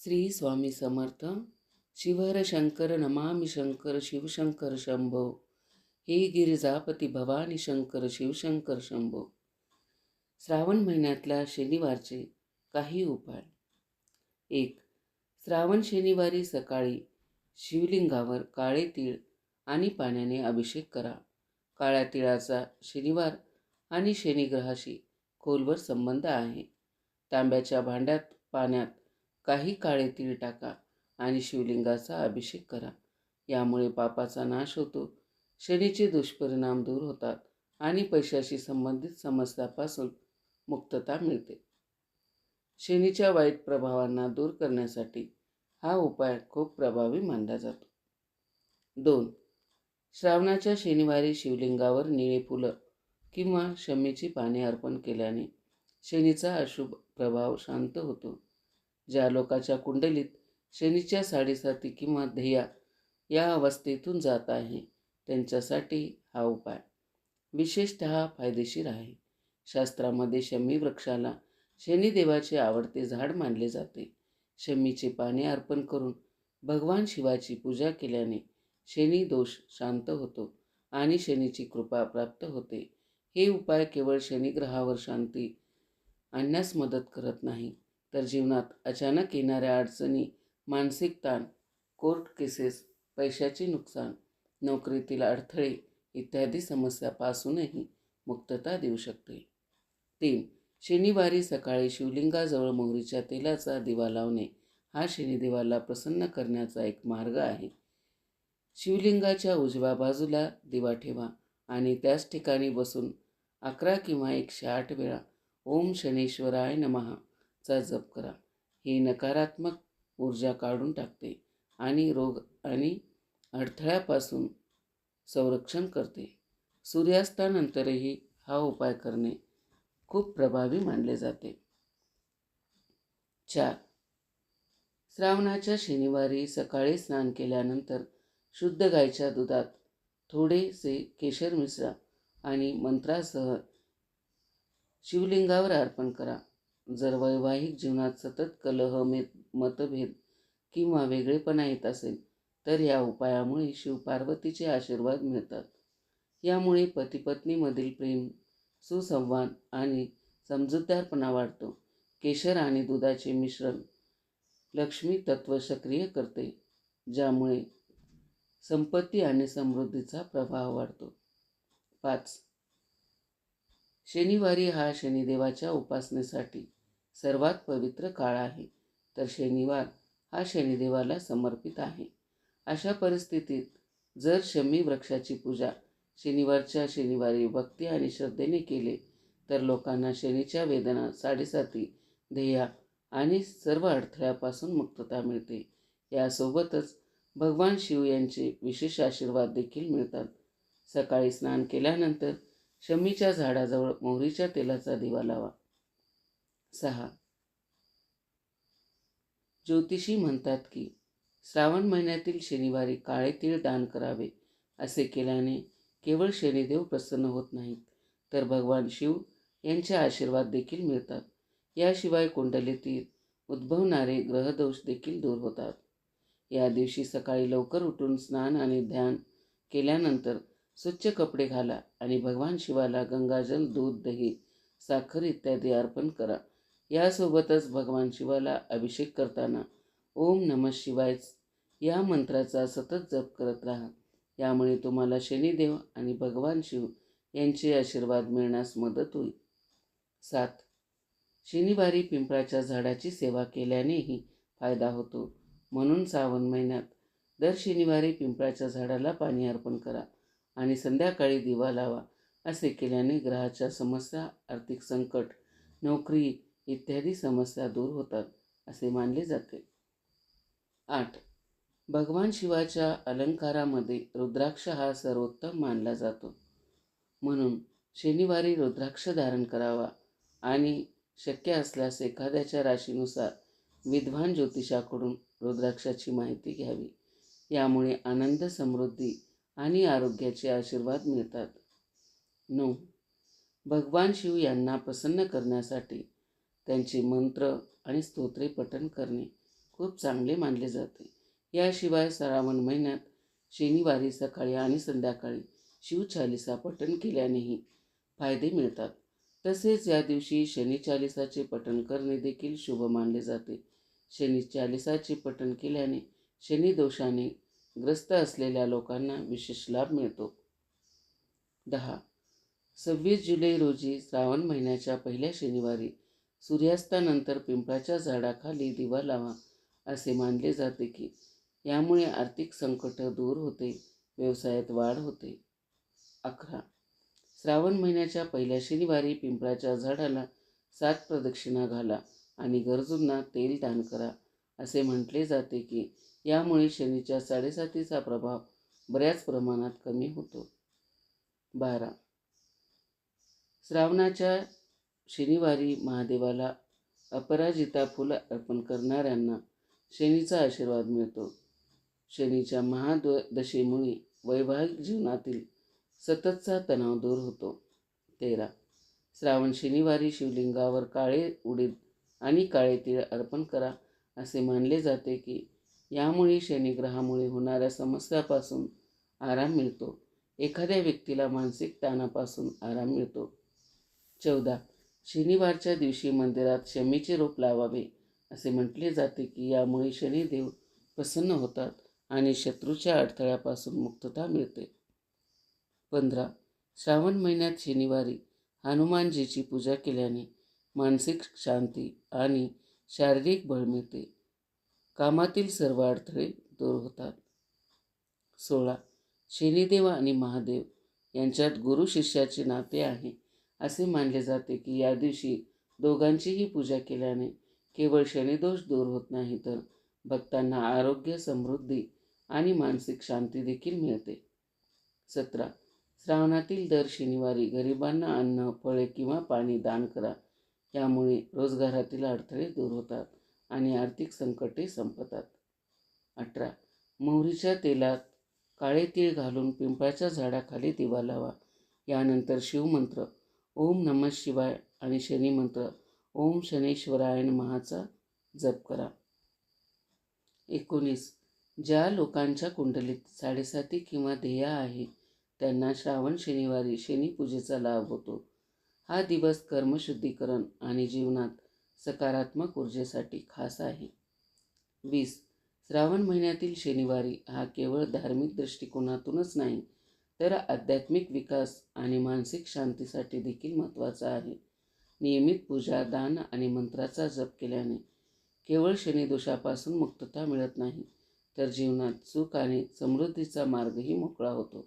श्री स्वामी समर्थ. शिवर शंकर नमामि शंकर शिवशंकर शंभो. हे गिरिजापती भवानी शंकर शिवशंकर शंभो. श्रावण महिन्यातल्या शनिवारचे काही उपाय. एक श्रावण शनिवारी सकाळी शिवलिंगावर काळे तीळ आणि पाण्याने अभिषेक करा. काळ्या तिळाचा शनिवार आणि शनिग्रहाशी खोलवर संबंध आहे. तांब्याच्या भांड्यात पाण्यात काही काळे तीळ टाका आणि शिवलिंगाचा अभिषेक करा. यामुळे पापाचा नाश होतो. शनीचे दुष्परिणाम दूर होतात आणि पैशाशी संबंधित समस्यापासून मुक्तता मिळते. शनीच्या वाईट प्रभावांना दूर करण्यासाठी हा उपाय खूप प्रभावी मानला जातो. दोन श्रावणाच्या शनिवारी शिवलिंगावर निळे फुलं किंवा शमीची पाने अर्पण केल्याने शनीचा अशुभ प्रभाव शांत होतो. ज्या लोकाच्या कुंडलीत शनीच्या साडेसाती किंवा ध्येया या अवस्थेतून जात आहे त्यांच्यासाठी हा उपाय विशेषत फायदेशीर आहे. शास्त्रामध्ये शमी वृक्षाला शनिदेवाचे आवडते झाड मानले जाते. शमीचे पाने अर्पण करून भगवान शिवाची पूजा केल्याने शनी दोष शांत होतो आणि शनीची कृपा प्राप्त होते. हे उपाय केवळ शनिग्रहावर शांती आणण्यास मदत करत नाही. तर जीवनात अचानक येणाऱ्या अडचणी मानसिक ताण कोर्ट केसेस पैशाचे नुकसान नोकरीतील अडथळे इत्यादी समस्यापासूनही मुक्तता देऊ शकते. तीन शनिवारी सकाळी शिवलिंगाजवळ मोहरीच्या तेलाचा दिवा लावणे हा शनिदेवाला प्रसन्न करण्याचा एक मार्ग आहे. शिवलिंगाच्या उजव्या बाजूला दिवा ठेवा आणि त्याच ठिकाणी बसून अकरा किंवा एकशे आठ वेळा ओम शनेश्वराय नमहा चा जप करा. ही नकारात्मक ऊर्जा काढून टाकते आणि रोग आणि अडथळ्यापासून संरक्षण करते. सूर्यास्तानंतरही हा उपाय करणे खूप प्रभावी मानले जाते. चार. श्रावणाच्या शनिवारी सकाळी स्नान केल्यानंतर शुद्ध गायच्या दुधात थोडेसे केशर मिश्रा आणि मंत्रासह शिवलिंगावर अर्पण करा. जर वैवाहिक जीवनात सतत कलह मे मतभेद किंवा वेगळेपणा येत असेल तर या उपायामुळे शिवपार्वतीचे आशीर्वाद मिळतात. यामुळे पतीपत्नीमधील प्रेम सुसंवाद आणि समजूतदारपणा वाढतो. केशर आणि दुधाचे मिश्रण लक्ष्मी तत्व सक्रिय करते ज्यामुळे संपत्ती आणि समृद्धीचा प्रभाव वाढतो. पाच. शनिवारी हा शनिदेवाच्या उपासनेसाठी सर्वात पवित्र काळ आहे. तर शनिवार हा शनिदेवाला समर्पित आहे. अशा परिस्थितीत जर शमी वृक्षाची पूजा शनिवारच्या शनिवारी भक्ती आणि श्रद्धेने केले तर लोकांना शनीच्या वेदना साडेसाती ध्येया आणि सर्व अडथळ्यापासून मुक्तता मिळते. यासोबतच भगवान शिव यांचे विशेष आशीर्वाद देखील मिळतात. सकाळी स्नान केल्यानंतर शमीच्या झाडाजवळ मोहरीच्या तेलाचा दिवा लावा. सहा. ज्योतिषी म्हणतात की श्रावण महिन्यातील शनिवारी काळे तीळ दान करावे असे केल्याने केवळ शनिदेव प्रसन्न होत नाहीत तर भगवान शिव यांचे आशीर्वाद देखील मिळतात. याशिवाय कुंडलीतील उद्भवणारे ग्रहदोष देखील दूर होतात. या दिवशी सकाळी लवकर उठून स्नान आणि ध्यान केल्यानंतर स्वच्छ कपडे घाला आणि भगवान शिवाला गंगाजल दूध दही साखर इत्यादी अर्पण करा. यासोबतच भगवान शिवाला अभिषेक करताना ओम नम शिवाय या मंत्राचा सतत जप करत राहा. यामुळे तुम्हाला शनिदेव आणि भगवान शिव यांचे आशीर्वाद मिळण्यास मदत होईल. सात. शनिवारी पिंपळाच्या झाडाची सेवा केल्यानेही फायदा होतो. म्हणून श्रावण महिन्यात दर शनिवारी पिंपळाच्या झाडाला पाणी अर्पण करा आणि संध्याकाळी दिवा लावा असे केल्याने ग्रहाच्या समस्या आर्थिक संकट नोकरी इत्यादी समस्या दूर होतात असे मानले जाते. आठ. भगवान शिवाच्या अलंकारामध्ये रुद्राक्ष हा सर्वोत्तम मानला जातो. म्हणून शनिवारी रुद्राक्ष धारण करावा आणि शक्य असल्यास एखाद्याच्या राशीनुसार विद्वान ज्योतिषाकडून रुद्राक्षाची माहिती घ्यावी. यामुळे आनंद समृद्धी आणि आरोग्याचे आशीर्वाद मिळतात. नऊ. भगवान शिव यांना प्रसन्न करण्यासाठी त्यांचे मंत्र आणि स्तोत्रे पठण करणे खूप चांगले मानले जाते. याशिवाय श्रावण महिन्यात शनिवारी सकाळी आणि संध्याकाळी शिवचालिसा पठण केल्यानेही फायदे मिळतात. तसेच या दिवशी शनिचालिसाचे पठण करणे देखील शुभ मानले जाते. शनी चालिसाचे पठण केल्याने शनिदोषाने ग्रस्त असलेल्या लोकांना विशेष लाभ मिळतो. दहा. सव्वीस जुलै रोजी श्रावण महिन्याच्या पहिल्या शनिवारी सूर्यास्तानंतर पिंपळाच्या झाडाखाली दिवा लावा असे मानले जाते की यामुळे आर्थिक संकट दूर होते व्यवसायात वाढ होते. अकरा. श्रावण महिन्याच्या पहिल्या शनिवारी पिंपळाच्या झाडाला सात प्रदक्षिणा घाला आणि गरजूंना तेल दान करा असे म्हटले जाते की यामुळे शनीच्या साडेसातीचा प्रभाव बऱ्याच प्रमाणात कमी होतो. बारा. श्रावणाच्या शनिवारी महादेवाला अपराजिता फुलं अर्पण करणाऱ्यांना शनीचा आशीर्वाद मिळतो. शनीच्या महाद्वदशेमुळे वैवाहिक जीवनातील सततचा तणाव दूर होतो. तेरा. श्रावण शनिवारी शिवलिंगावर काळे उडीद आणि काळे तीळ अर्पण करा असे मानले जाते की यामुळे शनिग्रहामुळे होणाऱ्या समस्यापासून आराम मिळतो. एखाद्या व्यक्तीला मानसिक ताणापासून आराम मिळतो. चौदा. शनिवारच्या दिवशी मंदिरात शमीचे रोप लावावे असे म्हटले जाते की यामुळे शनिदेव प्रसन्न होतात आणि शत्रूच्या अडथळ्यापासून मुक्तता मिळते. पंधरा. श्रावण महिन्यात शनिवारी हनुमानजीची पूजा केल्याने मानसिक शांती आणि शारीरिक बळ मिळते. कामातील सर्व अडथळे दूर होतात. सोळा. शनिदेव आणि महादेव यांच्यात गुरु शिष्याचे नाते आहे. असे मानले जाते की या दिवशी दोघांचीही पूजा केल्याने केवळ शनिदोष दूर होत नाही तर भक्तांना आरोग्य समृद्धी आणि मानसिक शांती देखील मिळते. सतरा. श्रावणातील दर शनिवारी गरिबांना अन्न फळे किंवा पाणी दान करा. यामुळे रोजगारातील अडथळे दूर होतात आणि आर्थिक संकटे संपतात. अठरा. मोहरीच्या तेलात काळे तीळ घालून पिंपळाच्या झाडाखाली दिवा लावा. यानंतर शिवमंत्र ओम नम शिवाय आणि शनी मंत्र ओम शनेश्वराय महाचा जप करा. एकोणीस. ज्या लोकांच्या कुंडलीत साडेसाती किंवा ध्येया आहे त्यांना श्रावण शनिवारी शनीपूजेचा लाभ होतो. हा दिवस कर्मशुद्धीकरण आणि जीवनात सकारात्मक ऊर्जेसाठी खास आहे. वीस. श्रावण महिन्यातील शनिवारी हा केवळ धार्मिक दृष्टिकोनातूनच नाही तर आध्यात्मिक विकास आणि मानसिक शांतीसाठी देखील महत्त्वाचा आहे. नियमित पूजा दान आणि मंत्राचा जप केल्याने केवळ शनिदोषापासून मुक्तता मिळत नाही तर जीवनात सुख आणि समृद्धीचा मार्गही मोकळा होतो.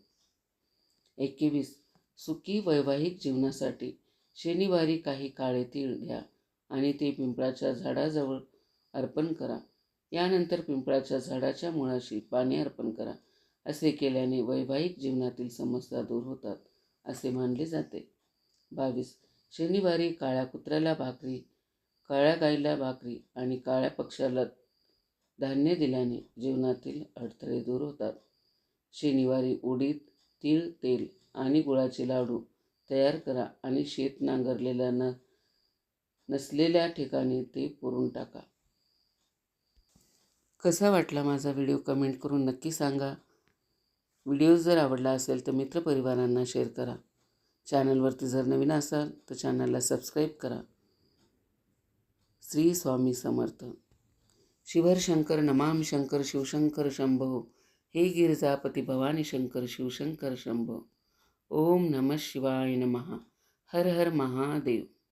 एकवीस. सुखी वैवाहिक जीवनासाठी शनिवारी काही काळे तीळ घ्या आणि ते पिंपळाच्या झाडाजवळ अर्पण करा. यानंतर पिंपळाच्या झाडाच्या मुळाशी पाणी अर्पण करा. असे केल्याने वैवाहिक जीवनातील समस्या दूर होतात असे मानले जाते. बावीस. शनिवारी काळ्या कुत्र्याला भाकरी काळ्या गाईला भाकरी आणि काळ्या पक्षाला धान्य दिल्याने जीवनातील अडथळे दूर होतात. शनिवारी उडीद तीळ तेल आणि गुळाचे लाडू तयार करा आणि शेत नांगरलेल्या न नसलेल्या ठिकाणी ते पुरून टाका. कसा वाटला माझा व्हिडिओ कमेंट करून नक्की सांगा. व्हिडिओ जर आवडला असेल तर मित्रपरिवारांना शेअर करा. चॅनलवरती जर नवीन असाल तर चॅनलला सबस्क्राईब करा. श्री स्वामी समर्थ. शिवर शंकर नमाम शंकर शिवशंकर शंभो. हे गिरिजापती भवानी शंकर शिवशंकर शंभो. ओम नमः शिवाय नमः. हर हर महादेव.